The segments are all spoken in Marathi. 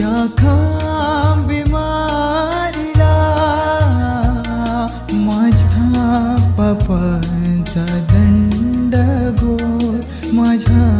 त्या खांबी मारिला माझ्या पापांचा दंड घोर माझ्या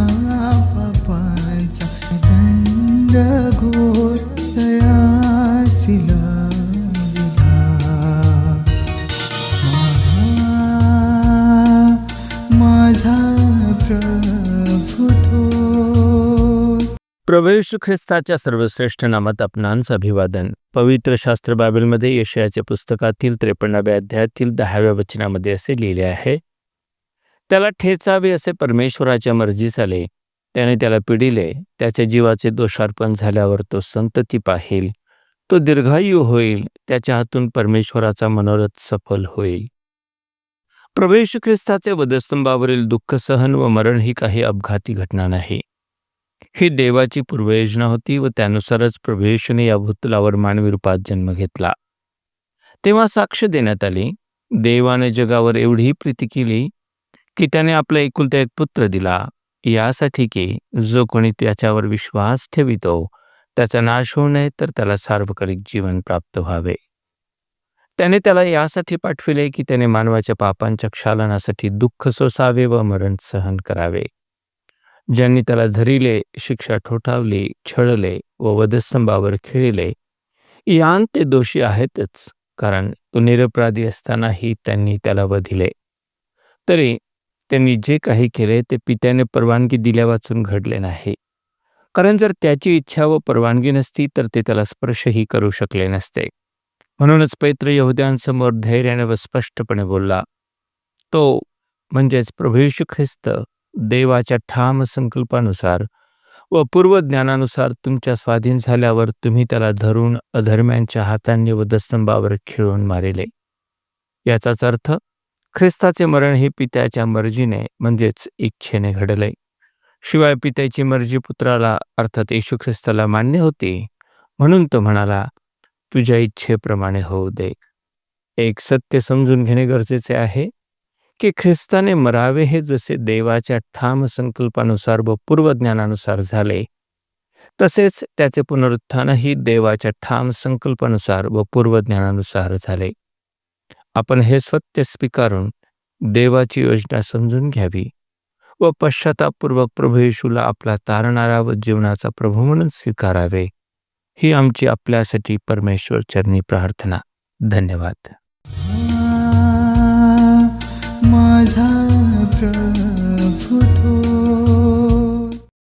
थोर प्रभू ख्रिस्ताच्या सर्वश्रेष्ठ नामात आपणांचं अभिवादन. पवित्र शास्त्र बायबलमध्ये यशयाच्या पुस्तकातील त्रेपन्नाव्या अध्यायातील दहाव्या वचनामध्ये असे लिहिले आहे त्याला ठेचावे असे परमेश्वराच्या मर्जीस आले. त्याने त्याला पिडिले त्याच्या जीवाचे दोषार्पण झाल्यावर तो संतती पाहिल. तो दीर्घायू होईल. त्याच्या हातून परमेश्वराचा मनोरथ सफल होईल. प्रभू ख्रिस्ताचे वधस्तंभावरील दुःख सहन व मरण ही काही अपघाती घटना नाही. ही देवाची पूर्वयोजना होती व त्यानुसारच प्रभू या भूतलावर मानवी रूपात जन्म घेतला. तेव्हा साक्ष देण्यात आली. देवाने जगावर एवढी प्रीती केली की त्याने आपला एकुलता एक पुत्र दिला. यासाठी की जो कोणी त्याच्यावर विश्वास ठेवितो त्याचा नाश होऊ नये तर त्याला सार्वकालिक जीवन प्राप्त व्हावे. त्याने त्याला यासाठी पाठविले की त्याने मानवाच्या पापांच्या क्षालनासाठी दुःख सोसावे व मरण सहन करावे. ज्यांनी त्याला धरिले शिक्षा ठोठावली छळले व वधस्तंभावर खेळले. यान ते दोषी आहेतच कारण तो निरपराधी असतानाही त्यांनी त्याला वधिले. तरी त्यांनी जे काही केले ते पित्याने परवानगी दिल्यावाचून घडले नाही. कारण जर त्याची इच्छा व परवानगी नसती तर ते त्याला स्पर्शही करू शकले नसते. म्हणूनच पैत्र यहुद्यांसमोर धैर्याने व स्पष्टपणे बोलला तो म्हणजेच प्रभू येशू ख्रिस्त देवाच्या ठाम संकल्पानुसार व पूर्वज्ञानानुसार तुमच्या स्वाधीन झाल्यावर तुम्ही त्याला धरून अधर्म्यांच्या हातांनी व दस्तंभावर खिळून मारिले. याचाच अर्थ ख्रिस्ताचे मरण हे पित्याच्या मर्जीने म्हणजेच इच्छेने घडले. शिवाय पित्याची मर्जी पुत्राला अर्थात येशू ख्रिस्ताला मान्य होती म्हणून तो म्हणाला तुझ्या इच्छेप्रमाणे होऊ दे. एक सत्य समजून घेणे गरजेचे आहे. की ख्रिस्ताने मरावे हे जसे देवाच्या ठाम संकल्पानुसार व पूर्वज्ञानानुसार झाले तसेच त्याचे पुनरुत्थानही देवाच्या ठाम संकल्पानुसार व पूर्वज्ञानानुसार झाले. आपण हे सत्य स्वीकारून देवाची योजना समजून घ्यावी व पश्चातापूर्वक प्रभू येशूला आपला तारणारा व जीवनाचा प्रभू म्हणून स्वीकारावे ही आमची आपल्यासाठी परमेश्वर चरणी प्रार्थना. धन्यवाद. माझा प्रभू